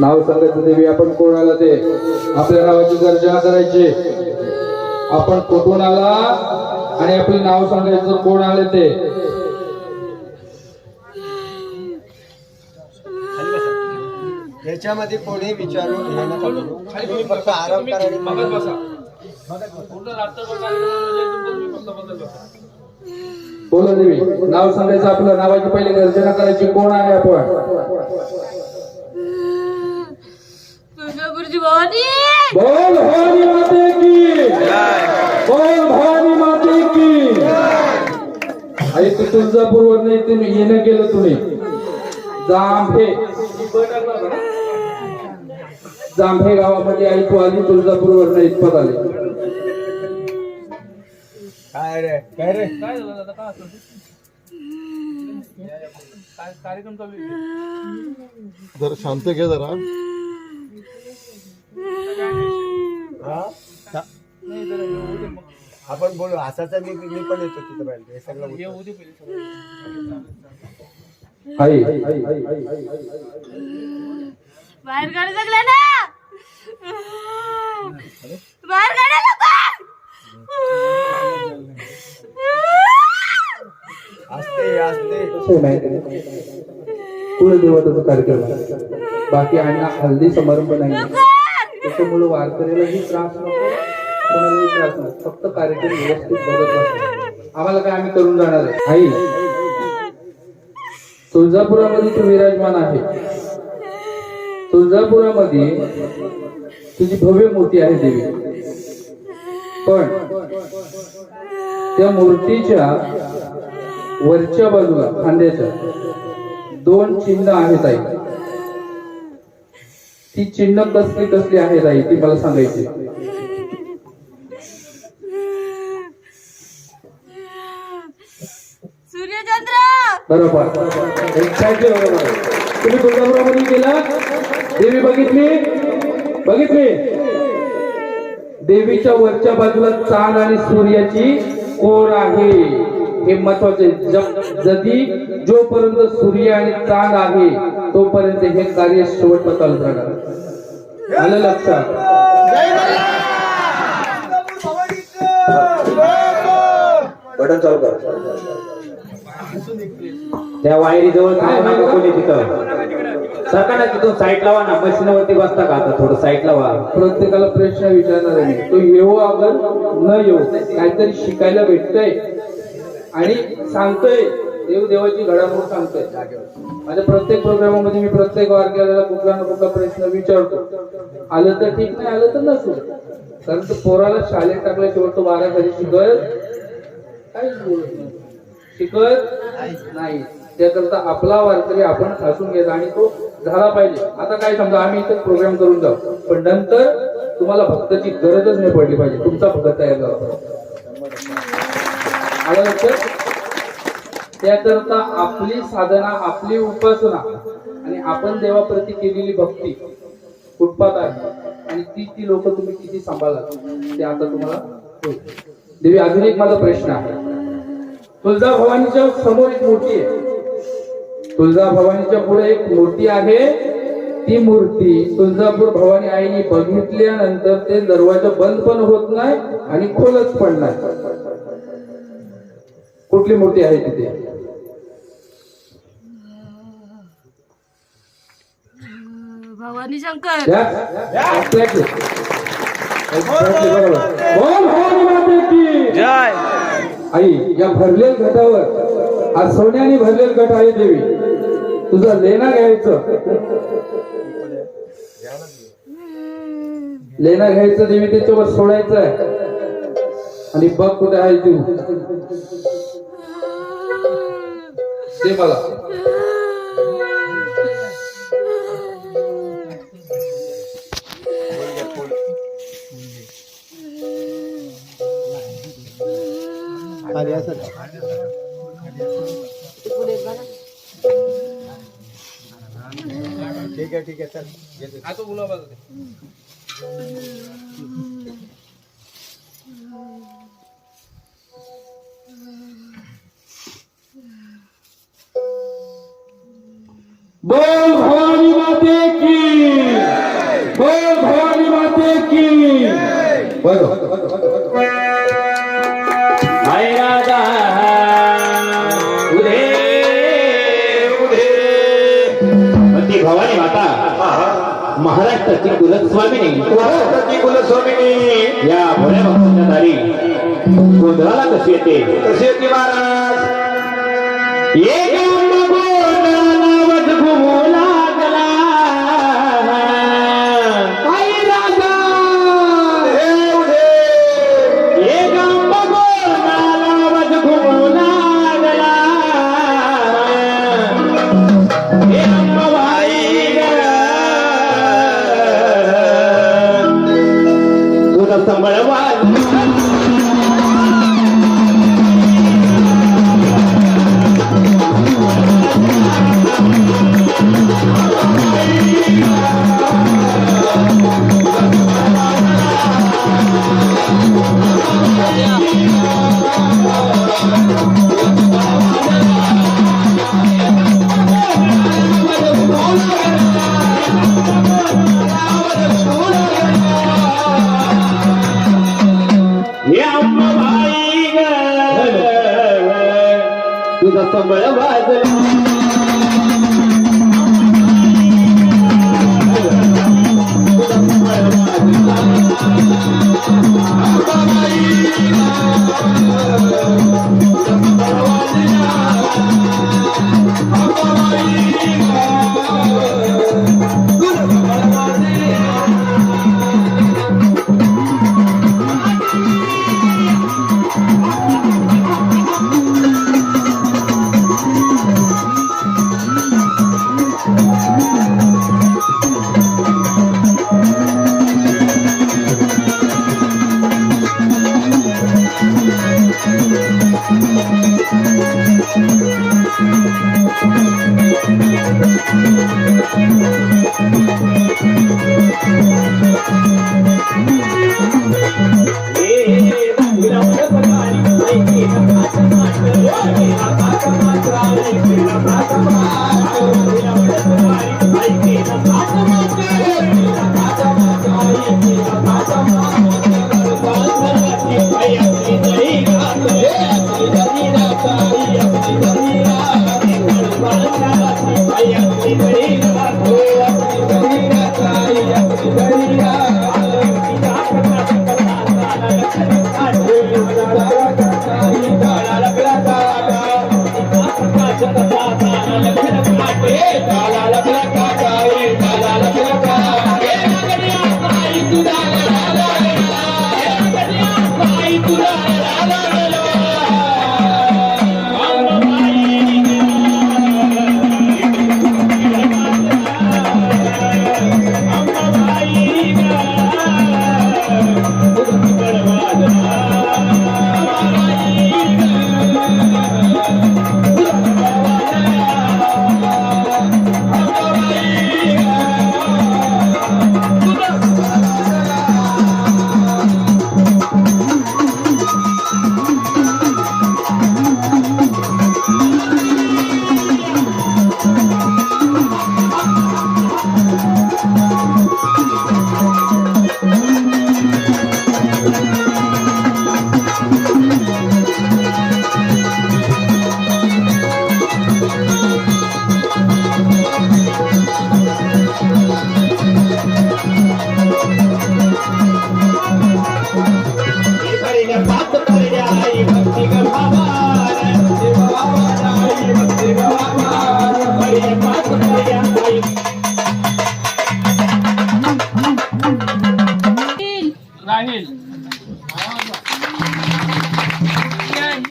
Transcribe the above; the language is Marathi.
नाव सांगायचं देवी आपण कोण आला ते? आपल्या नावाची गर्जना करायची आपण कुठून आला? आणि आपलं नाव सांगायचं कोण आले ते? याच्यामध्ये कोणी विचारू हे नका करू. तुम्ही फक्त आराम करायला बघत बसा. पूर्ण रात्रभर कार्यक्रम म्हणजे तुमचं तुम्ही फक्त बघत बसा. बोला देवी. नाव सांगायचं आपलं. नावाची पहिले गर्जना करायची. कोण आहे आपण? तुळजापूरची भवानी! बोल भवानी माते की. बोल भवानी माते की. आई तू तुळजापूर वर नाही तुम्ही येणं केलं तुम्ही. जांभे. जांभे गावामध्ये तू आली तुळजापूर वर नाही इतपत आले काय रे काय रे काय झालं असं काय कार्यक्रम चालू आहे? जरा शांत घे जरा हा? सा- नाही जरा हे होऊ दे मग. आपण बोलू असाच मी मी पण येतो तिथे पाहिजे हे सगळं हे होतं. होऊ दे पहिले सगळं. आई बाहेर काढू लागला ना बाहेर काढा लोक असते असते कसं आहे कुलदेवताचा कार्यक्रम बाकी अण्णा हल्दी समारंभ नाही त्याच्यामुळे वारकऱ्यालाही त्रास नको कोणालाही त्रास नको फक्त कार्यक्रम व्यवस्थित बघत असतो आम्हाला काय आम्ही करून जाणार आहे आई तुळजापुरामध्ये तू विराजमान आहे. तुळजापुरामध्ये तुझी भव्य मूर्ती आहे देवी. पण त्या मूर्तीच्या वरच्या बाजूला खांद्याच्या दोन चिन्ह आहेत आई ती चिन्ह कसली कसली आहेत आई ती मला सांगायची. बरोबर. तुम्ही तुळजापुरामध्ये गेला देवी बघितली? बघितली? देवीच्या वरच्या बाजूला चांद आणि सूर्याची कोर आहे. हे महत्त्वाचे जदी जोपर्यंत सूर्य आणि चांद आहे तोपर्यंत हे कार्य शेवट चालू राहणार आलं लक्षात? बटन चालू कर. त्या वायरी जवळ नका कोणी तिथं? सरकारला तिथून साईड लावा ना. मशीनवरती बसता का आता? थोडं साईड लावा. प्रत्येकाला प्रश्न विचारणार आहे. तो येऊ अगर न येऊ काहीतरी शिकायला भेटतंय आणि सांगतोय देव देवाची घडामोड सांगतोय. माझ्या प्रत्येक प्रोग्रामामध्ये मी प्रत्येक वारकऱ्याला कुठला ना कुठला प्रश्न विचारतो. आलं तर ठीक नाही आलं तर नसू कारण तो पोराला शाळेत टाकल्याशिवाय तो बारा घरी शिकत काहीच बोलत नाही. शिकत नाही. त्याकरता आपला वारकरी आपण असून घ्यायचा आणि तो झाला पाहिजे. आता काय समजा आम्ही इथं प्रोग्राम करून जाऊ. पण नंतर तुम्हाला भक्ताची गरजच नाही पडली पाहिजे. तुमचा भक्त तयार झाला पाहिजे. त्याकरता आपली साधना आपली उपासना आणि आपण देवाप्रती केलेली भक्ती फुटपाथ आहे. आणि ती ती लोक तुम्ही किती सांभाळा ते आता तुम्हाला देवी अजून एक माझा प्रश्न आहे. तुळजा भवानीच्या समोर एक मोठी आहे. तुळजा भवानीच्या पुढे एक मूर्ती आहे. ती मूर्ती तुळजापूर भवानी आईने बघितल्यानंतर ते दरवाजा बंद पण होत नाही आणि खोलच पण नाही. कुठली मूर्ती आहे तिथे? भवानी शंकर. आई या भरलेल घटावर आज सोन्याने भरलेल घट आहे देवी. तुझा लेणा घ्यायचं. लेणा घ्यायचं देवी त्याच्यावर सोडायचं आहे आणि बघ कुठे आहे तू. ते मला. अरे असं ठीक आहे ठीक आहे चल आता बोला बघा ते. बोल भवानी माते की बोल भवानी माते की बरोबर ती भवानी माता. महाराष्ट्राची कुलस्वामिनी. महाराष्ट्राची कुलस्वामिनी. या भोळ्या भक्तांच्या दारी. गोंधळाला कशी येते? कशी येते महाराज? एक